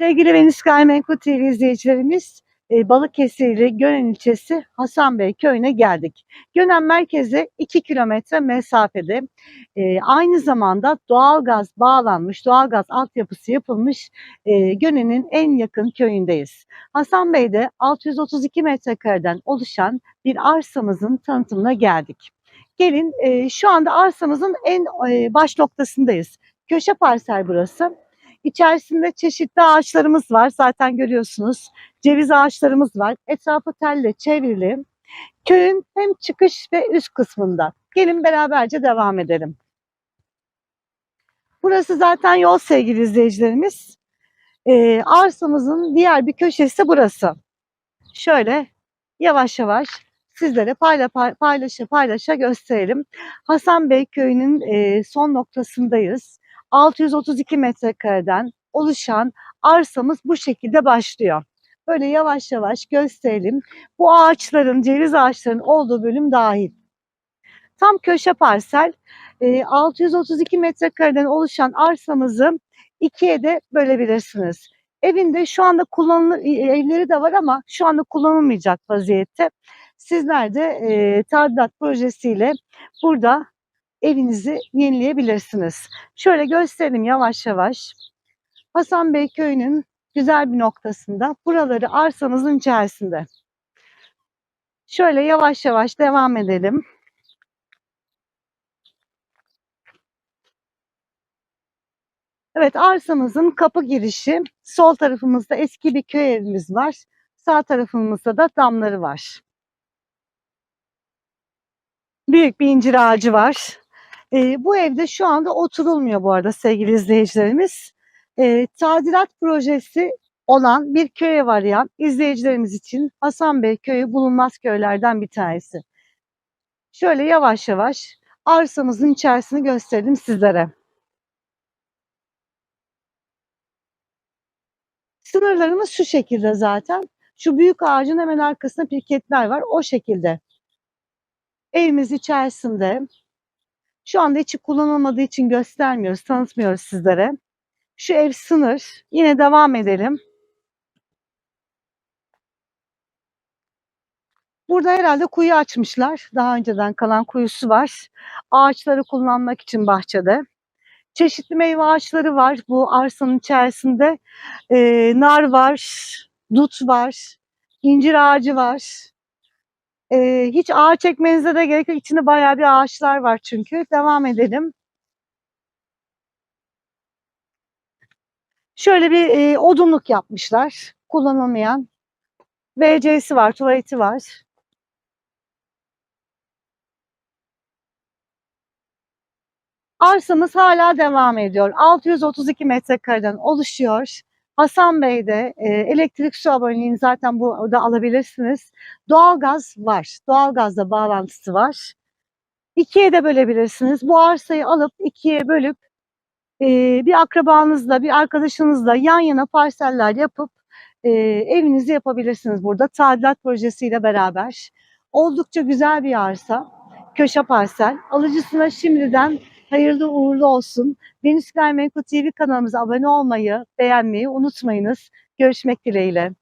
Sevgili Venüs Gayrimenkul TV izleyicilerimiz, e, Balıkesirli Gönen ilçesi Hasanbey köyüne geldik. Gönen merkeze 2 kilometre mesafede. E, aynı zamanda doğalgaz bağlanmış, doğalgaz altyapısı yapılmış e, Gönen'in en yakın köyündeyiz. Hasanbey'de 632 metrekareden oluşan bir arsamızın tanıtımına geldik. Gelin e, şu anda arsamızın en baş noktasındayız. Köşe parsel burası. İçerisinde çeşitli ağaçlarımız var. Zaten görüyorsunuz. Ceviz ağaçlarımız var. Etrafı telle çevrili. Köyün hem çıkış ve üst kısmında. Gelin beraberce devam edelim. Burası zaten yol sevgili izleyicilerimiz. Ee, arsamızın diğer bir köşesi burası. Şöyle yavaş yavaş sizlere payla, paylaşa paylaşa gösterelim. Hasan Bey köyünün e, son noktasındayız. 632 metrekareden oluşan arsamız bu şekilde başlıyor. Böyle yavaş yavaş gösterelim. Bu ağaçların, ceviz ağaçlarının olduğu bölüm dahil. Tam köşe parsel 632 metrekareden oluşan arsamızı ikiye de bölebilirsiniz. Evinde şu anda kullanılır evleri de var ama şu anda kullanılmayacak vaziyette. Sizler de e, tadilat projesiyle burada evinizi yenileyebilirsiniz. Şöyle gösterelim yavaş yavaş. Hasan Bey köyünün güzel bir noktasında. Buraları arsamızın içerisinde. Şöyle yavaş yavaş devam edelim. Evet arsamızın kapı girişi. Sol tarafımızda eski bir köy evimiz var. Sağ tarafımızda da damları var. Büyük bir incir ağacı var. E, bu evde şu anda oturulmuyor bu arada sevgili izleyicilerimiz. E, tadilat projesi olan bir köye arayan izleyicilerimiz için Hasan Bey köyü bulunmaz köylerden bir tanesi. Şöyle yavaş yavaş arsamızın içerisini gösterdim sizlere. Sınırlarımız şu şekilde zaten. Şu büyük ağacın hemen arkasında pirketler var. O şekilde. Evimiz içerisinde şu anda içi kullanılmadığı için göstermiyoruz, tanıtmıyoruz sizlere. Şu ev sınır. Yine devam edelim. Burada herhalde kuyu açmışlar. Daha önceden kalan kuyusu var. Ağaçları kullanmak için bahçede. Çeşitli meyve ağaçları var bu arsanın içerisinde. Ee, nar var, dut var, incir ağacı var. Ee, hiç ağaç çekmenize de gerek yok. İçinde bayağı bir ağaçlar var çünkü. Devam edelim. Şöyle bir e, odunluk yapmışlar. Kullanılmayan. WC'si var, tuvaleti var. Arsamız hala devam ediyor. 632 metrekareden oluşuyor. Hasan Bey'de e, elektrik su aboneliğini zaten burada alabilirsiniz. Doğalgaz var. Doğalgazla bağlantısı var. İkiye de bölebilirsiniz. Bu arsayı alıp ikiye bölüp e, bir akrabanızla, bir arkadaşınızla yan yana parseller yapıp e, evinizi yapabilirsiniz burada. Tadilat projesiyle beraber. Oldukça güzel bir arsa. Köşe parsel. Alıcısına şimdiden hayırlı uğurlu olsun. Venüs Gayrimenkul TV kanalımıza abone olmayı, beğenmeyi unutmayınız. Görüşmek dileğiyle.